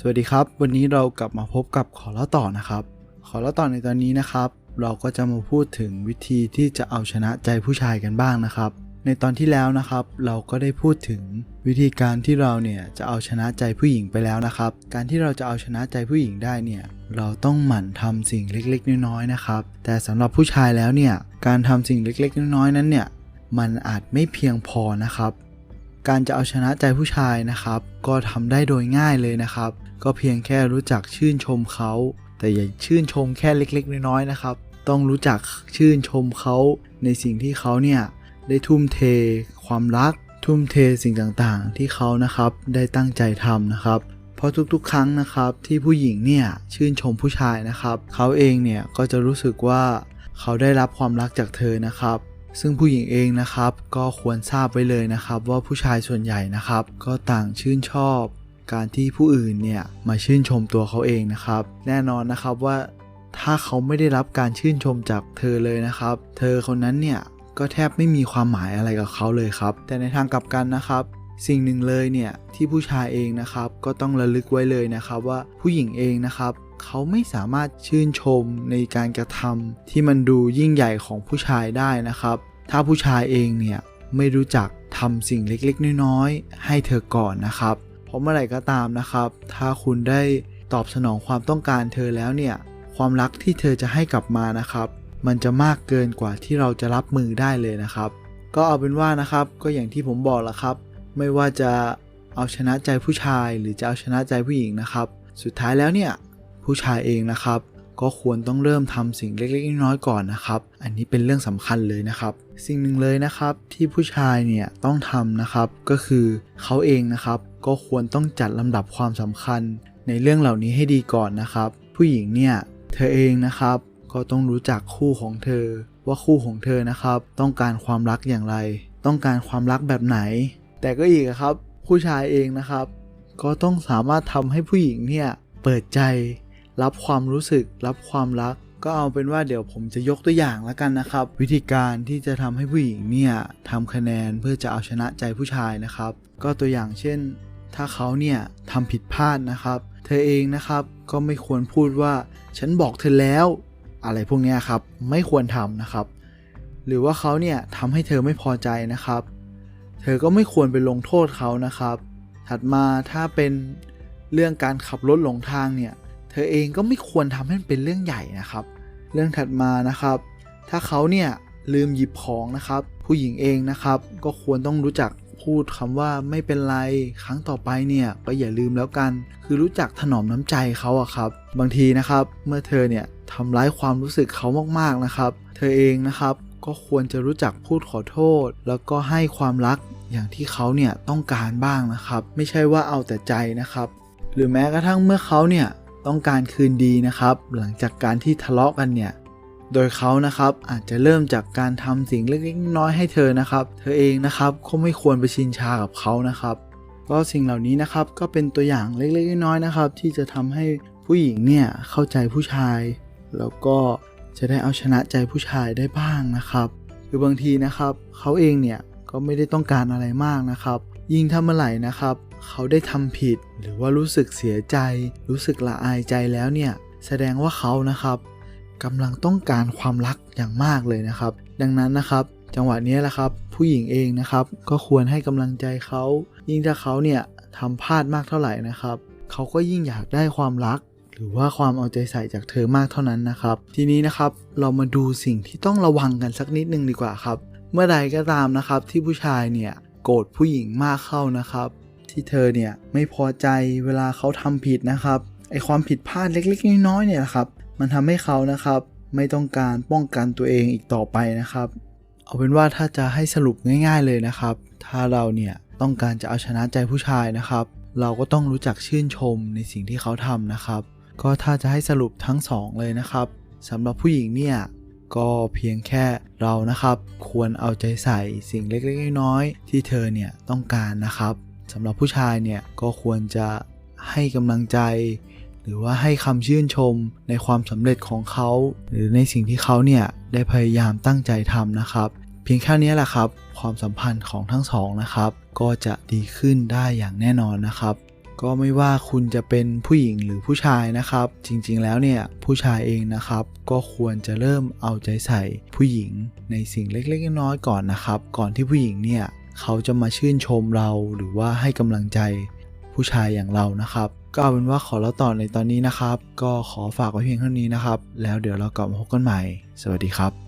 สวัสดีครับ วันนี้เรากลับมาพบกับขอเล่าต่อนะครับ ขอเล่าต่อในตอนนี้นะครับ เราก็จะมาพูดถึงวิธีที่จะเอาชนะใจผู้ชายกันบ้างนะครับ ในตอนที่แล้วนะครับ เราก็ได้พูดถึงวิธีการที่เราเนี่ยจะเอาชนะใจผู้หญิงไปแล้วนะครับ การที่เราจะเอาชนะใจผู้หญิงได้เนี่ยเราต้องหมั่นทำสิ่งเล็กๆ น้อยๆนะครับ แต่สำหรับผู้ชายแล้วเนี่ยการทำสิ่งเล็กๆ น้อยๆนั้นเนี่ยมันอาจไม่เพียงพอนะครับการจะเอาชนะใจผู้ชายนะครับ ก็ทำได้โดยง่ายเลยนะครับ ก็เพียงแค่รู้จักชื่นชมเขา แต่อย่าชื่นชมแค่เล็กๆ น้อยๆนะครับ ต้องรู้จักชื่นชมเขาในสิ่งที่เขาเนี่ยได้ทุ่มเท ความรัก ทุ่มเทสิ่งต่างๆ ที่เขานะครับได้ตั้งใจทำนะครับเพราะทุกๆ ครั้งนะครับที่ผู้หญิงเนี่ยชื่นชมผู้ชายนะครับ เขาเองเนี่ยก็จะรู้สึกว่าเขาได้รับความรักจากเธอนะครับ ซึ่งผู้หญิงเองนะครับก็ควรทราบไว้เลยนะครับ ว่าผู้ชายส่วนใหญ่นะครับ ก็ต่างชื่นชอบ การที่ผู้อื่นเนี่ยมาชื่นชมตัวเขาเองนะครับ แน่นอนนะครับว่าถ้าเขาไม่ได้รับการชื่นชมจากเธอเลยนะครับ เธอคนนั้นเนี่ยก็แทบไม่มีความหมายอะไรกับเขาเลยครับ แต่ในทางกลับกันนะครับ สิ่งหนึ่งเลยเนี่ยที่ผู้ชายเองนะครับก็ต้องระลึกไว้เลยนะครับว่าผู้หญิงเองนะครับเขาไม่สามารถชื่นชมในการกระทำที่มันดูยิ่งใหญ่ของผู้ชายได้นะครับ ถ้าผู้ชายเองเนี่ยไม่รู้จักทำสิ่งเล็กๆ น้อยๆให้เธอก่อนนะครับ เพราะเมื่อไหร่ก็ตามนะครับ ถ้าคุณได้ตอบสนองความต้องการเธอแล้วเนี่ย ความรักที่เธอจะให้กลับมานะครับ มันจะมากเกินกว่าที่เราจะรับมือได้เลยนะครับ ก็เอาเป็นว่านะครับ ก็อย่างที่ผมบอกแล้วครับ ไม่ว่าจะเอาชนะใจผู้ชายหรือจะเอาชนะใจผู้หญิงนะครับ สุดท้ายแล้วเนี่ยผู้ชายเองนะครับ ก็ควรต้องเริ่มทำสิ่งเล็กๆน้อยๆก่อนนะครับ อันนี้เป็นเรื่องสำคัญเลยนะครับ สิ่งหนึ่งเลยนะครับที่ผู้ชายเนี่ยต้องทำนะครับ ก็คือเขาเองนะครับ ก็ควรต้องจัดลำดับความสำคัญในเรื่องเหล่านี้ให้ดีก่อนนะครับ ผู้หญิงเนี่ยเธอเองนะครับ ก็ต้องรู้จักคู่ของเธอ ว่าคู่ของเธอนะครับ ต้องการความรักอย่างไร ต้องการความรักแบบไหน แต่ก็อีกอะครับ ผู้ชายเองนะครับ ก็ต้องสามารถทำให้ผู้หญิงเนี่ยเปิดใจ รับความรู้สึก รับความรัก ก็เอาเป็นว่าเดี๋ยวผมจะยกตัวอย่างแล้วกันนะครับ วิธีการที่จะทำให้ผู้หญิงเนี่ยทำคะแนนเพื่อจะเอาชนะใจผู้ชายนะครับ ก็ตัวอย่างเช่น ถ้าเขาเนี่ยทำผิดพลาดนะครับ เธอเองนะครับก็ไม่ควรพูดว่า ฉันบอกเธอแล้ว อะไรพวกนี้ครับ ไม่ควรทำนะครับ หรือว่าเขาเนี่ยทำให้เธอไม่พอใจนะครับ เธอก็ไม่ควรไปลงโทษเขานะครับ ถัดมาถ้าเป็นเรื่องการขับรถหลงทางเนี่ย เธอเองก็ไม่ควรทำให้มันเป็นเรื่องใหญ่นะครับ เรื่องถัดมานะครับ ถ้าเขาเนี่ยลืมหยิบของนะครับ ผู้หญิงเองนะครับ ก็ควรต้องรู้จัก พูดคำว่าไม่เป็นไรครั้งต่อไปเนี่ยก็อย่าลืมแล้วกัน คือรู้จักถนอมน้ำใจเขาอะครับ บางทีนะครับ เมื่อเธอเนี่ยทำร้ายความรู้สึกเขามากๆนะครับ เธอเองนะครับก็ควรจะรู้จักพูดขอโทษ แล้วก็ให้ความรักอย่างที่เขาเนี่ยต้องการบ้างนะครับ ไม่ใช่ว่าเอาแต่ใจนะครับ หรือแม้กระทั่งเมื่อเขาเนี่ยต้องการคืนดีนะครับ หลังจากการที่ทะเลาะกันเนี่ย โดยเขานะครับอาจจะเริ่มจากการทำสิ่งเล็กๆน้อยๆให้เธอนะครับ เธอเองนะครับก็ไม่ควรไปชินชากับเขานะครับก็สิ่งเหล่านี้นะครับก็เป็นตัวอย่างเล็กๆน้อยๆนะครับ ที่จะทำให้ผู้หญิงเนี่ยเข้าใจผู้ชาย แล้วก็จะได้เอาชนะใจผู้ชายได้บ้างนะครับคือบางทีนะครับเขาเองเนี่ยก็ไม่ได้ต้องการอะไรมากนะครับ ยิ่งถ้าเมื่อไหร่นะครับ เขาได้ทำผิดหรือว่ารู้สึกเสียใจ รู้สึกละอายใจแล้วเนี่ยแสดงว่าเขานะครับ กำลังต้องการความรักอย่างมากเลยนะครับ ดังนั้นนะครับ จังหวะนี้แหละครับ ผู้หญิงเองนะครับ ก็ควรให้กำลังใจเขา ยิ่งถ้าเขาเนี่ยทำพลาดมากเท่าไหร่นะครับ เขาก็ยิ่งอยากได้ความรัก หรือว่าความเอาใจใส่จากเธอมากเท่านั้นนะครับ ทีนี้นะครับเรามาดูสิ่งที่ต้องระวังกันสักนิดนึงดีกว่าครับ เมื่อใดก็ตามนะครับที่ผู้ชายเนี่ยโกรธผู้หญิงมากเข้านะครับ ที่เธอเนี่ยไม่พอใจเวลาเขาทำผิดนะครับไอความผิดพลาดเล็ก ๆ น้อยๆเนี่ยนะครับ มันทำให้เขานะครับ ไม่ต้องการป้องกันตัวเองอีกต่อไปนะครับ เอาเป็นว่าถ้าจะให้สรุปง่าย ๆเลยนะครับ ถ้าเราเนี่ยต้องการจะเอาชนะใจผู้ชายนะครับ เราก็ต้องรู้จักชื่นชมในสิ่งที่เขาทำนะครับ ก็ถ้าจะให้สรุปทั้งสองเลยนะครับสำหรับผู้หญิงเนี่ยก็เพียงแค่เรานะครับ ควรเอาใจใส่สิ่งเล็กๆน้อยๆที่เธอเนี่ยต้องการนะครับสำหรับผู้ชายเนี่ยก็ควรจะให้กำลังใจ หรือว่าให้คำชื่นชมในความสำเร็จของเขา หรือในสิ่งที่เขาเนี่ยได้พยายามตั้งใจทำนะครับ เพียงแค่นี้แหละครับ ความสัมพันธ์ของทั้งสองนะครับ ก็จะดีขึ้นได้อย่างแน่นอนนะครับก็ไม่ว่าคุณจะเป็นผู้หญิงหรือผู้ชายนะครับ จริงๆ แล้วเนี่ยผู้ชายเองนะครับ ก็ควรจะเริ่มเอาใจใส่ผู้หญิงในสิ่งเล็กๆ น้อยๆก่อนนะครับ ก่อนที่ผู้หญิงเนี่ยเขาจะมาชื่นชมเราหรือว่าให้กำลังใจผู้ชายอย่างเรานะครับ ก็เอาเป็นว่าขอเล่าต่อในตอนนี้นะครับ ก็ขอฝากไว้เพียงเท่านี้นะครับ แล้วเดี๋ยวเรากลับมาพบกันใหม่ สวัสดีครับ